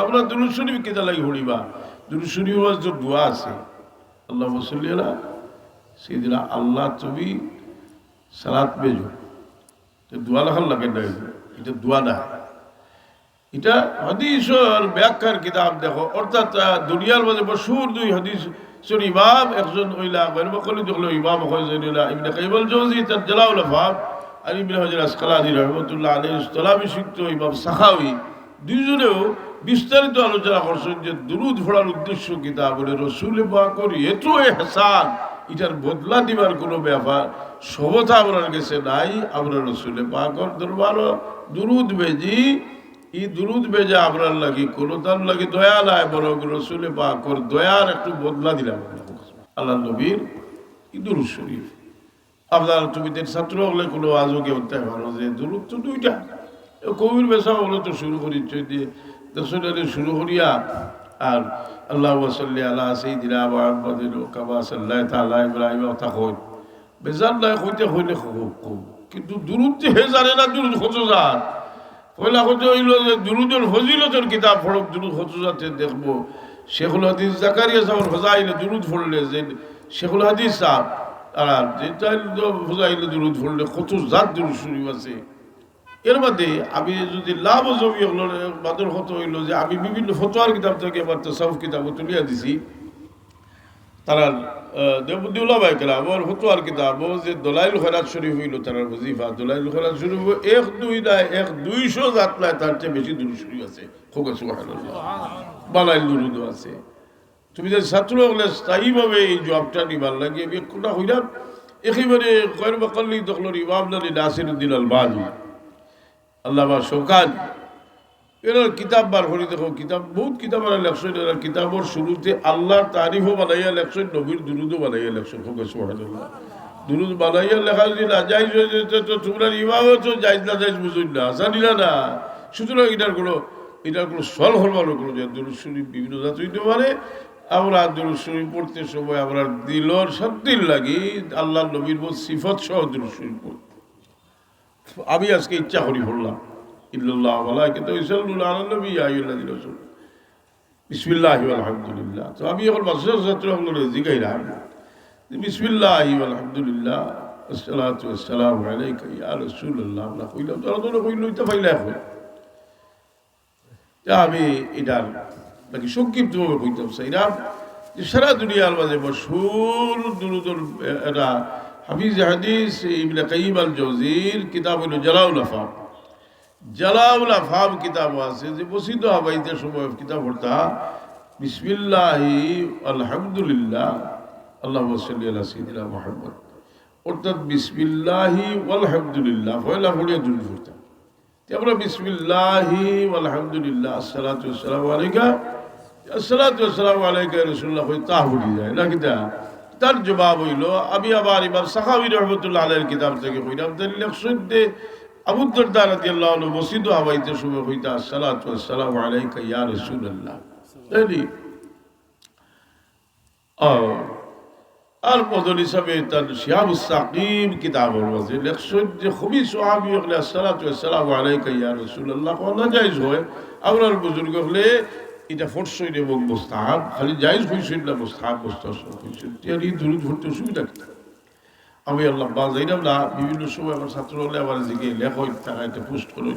আমরা দুরুদ শরীফ কেদা লাগি হড়িবা দুরুদ শরীফ যে দোয়া আছে আল্লাহ মুসল্লিরা সেদিন আল্লাহ তুমি সালাত বেজো দোয়া লেখার লাগে না এটা দোয়া না। এটা হাদিসর ব্যাখ্যার কিতাব দেখো, অর্থাৎ দুনিয়ার মধ্যে মশহুর দুই হাদিস সর ইমাম একজন হইলা গরমকলি দেখল ইমাম হইলা ইবনে কাইবুল জৌজি তার জালাউল আফাব আর ইবনে হাজার আসকালানি রহমতুল্লাহ আলাইহি ইসলামী শিখত ইমাম সাখাওয়ি। দুইজনেও বিস্তারিত আলোচনা করছেন যে দুরুদ ফোড়ার উদ্দেশ্য কিতাব বলে রসুল করি, এত এহসান, এটার বদলা দিবার কোনো ব্যাপার সবথা আপনার কাছে নাই, আমরা রসুলে পাকর দরবার দুরুদ বেজি ই দুরুদ বেজা আপনার লাগি কোনো তার লাগি দয়া নাই, বরং রসুলে পাকর দয়ার একটু বদলা দিলাম আল্লাহ নবীর ই দুরুদ শরীফ। আপনার তুমি তের ছাত্র হলে কোনো আজকে হতে পারো যে দুরুদ তো দুইটা। কবির বেশা হলে তো শুরু করি দিয়ে দশটারে শুরু করিয়া আর আল্লাহ ওয়াসাল্লি আল্লাহ সাইদিনা মোহাম্মদিন কাবা সাল্লাহ তাআলা ইব্রাহিম কই বেজার নাই কইতে কইলে খুব কিন্তু দুরুদ হে জানে না দুরুদ কত জান পয়লা কথা হইল যে দুরুদের ফজিলতের কিতাব পড়ক, দুরুদ যাতে দেখব? শেখুল হাদিস জাকারিয়া সাহেব ফজাইলে দুরুদ পড়লে যে শেখুল হাদিস সাহেব, আর যেটা ফজাইলে দুরুদ পড়লে কত জাত দুরুদ শরীফ আছে? এর মধ্যে আমি যদি লাভ জমি হলো বাদর হত হইল যে আমি বিভিন্ন ফতোয়ার কিতাব থেকে আমার তসাউফ কিতাব তুলিয়া দিছি। তারা দেবুদ্দিউল্লাহ ভাই কেলাম ওর ফতোয়ার কিতাব, যে দলাইল খরাত শরীফ হইল তার ওজিফা। দলাইল খরাত শরীফ এক দুই নাই, এক দুইশো জাত নাই, তার চেয়ে বেশি দূর শরীফ আছে। খুব আছে বালাইল দুরুদ আছে। তুমি যে ছাত্র হলে স্থায়ীভাবে এই জবটা নিবার লাগে আমি কোনটা হইলাম একেবারে কয়ের বাকাল্লি দখলর ইমাম নাসির উদ্দিন আল বাজি আল্লামা শোকান। এরা কিতাব বার করে, দেখো, কিতাব বহুত কিতাব লেখছেন কিতাবর শুরুতে আল্লাহর তারিফও বানাইয়া লেখছেন নবীর দুরুদও বানাইয়া লেখছেন হোক দুরুদ বানাইয়া লেখা যদি না যাই তো তোমরা ইমামও তো যাই না যাই বুঝুন না জানিলা না। সুতরাং এটার কোনো এটার কোনো সল হলমানো কোনো যে দুরুদ শরীফ বিভিন্ন জাত হইতে পারে। আমরা দুরুদ শরীফ পড়তে সময় আমরা দিলর শান্তির লাগি আল্লাহ নবীর সিফত সহ দুরুদ শরীফ পড়তে আমি আজকে ইচ্ছা করি আলান নবী ইয়া আইয়ুহাল্লাযীনা রাসূল। বিসমিল্লাহি তো আমি এখন মাসুদ ছাত্র হলো জিগাইলাম বিসমিল্লাহি ওয়াল হামদুলিল্লাহ, আসসালাতু ওয়াসসালামু আলাইকা ইয়া রাসূলুল্লাহ। আমরা কইলাম তো কইলো ফাইলা এখন। তা আমি এটার নাকি সংক্ষিপ্তভাবে কইতাম চাইলাম যে সারা দুনিয়ার মাঝে মশহুর দুরুদুল এটা হাফিজ হাদিস ইবনে কাইম আল জৌজির কিতাব হইল জালাউল আফাম জালাউল আফাম কিতাব আছে যে বসিত হাবাইতে সময় কিতাব পড়তা। বিসমিল্লাহি আলহামদুলিল্লাহ আল্লাহ সাল্লি আলা সাইয়্যিদিনা মুহাম্মদ। অর্থাৎ বিসমিল্লাহি আলহামদুলিল্লাহ পয়লা পড়িয়া দুরুদ পড়তাম তে আমরা বিসমিল্লাহি আলহামদুলিল্লাহ আসসালাতু ওয়াসসালামু আলাইকা। আসসালাতু ওয়াসসালামু আলাইকা রাসূলুল্লাহ, কই তা পড়ি যায় না কিতা তার জবাব হইল, আমি আবার এবার সাহাবি রহমতুল্লাহ আলের কিতাব থেকে কইলাম তাহলে লেখছেন যে, আবু দরদা রাদিয়াল্লাহু আনহু মসজিদ হাওয়াইতে সময় হইতা আসসালাতু ওয়াসসালামু আলাইকা ইয়া রাসূলুল্লাহ। তাইলি আর বদল হিসাবে তার শিহাবুস সাকিম কিতাবের লেখছেন যে, খুবই সোহাবি হলে আসসালাতু ওয়াসসালামু আলাইকা ইয়া রাসূলুল্লাহ। কোন জায়েজ হয়, আপনার বুজুর্গ হলে এটা ফটসইন এবং মোস্তাহাব, খালি জায়জ হইছেন না মোস্তাহাব মোস্তাহাব হইছেন তিয়ারি দূর ধরতে অসুবিধা কি? আমি আল্লাহ বা যাইলাম না, বিভিন্ন সময় আমার ছাত্র হলে আমার জিগে লেখ তারা এটা পোস্ট করুন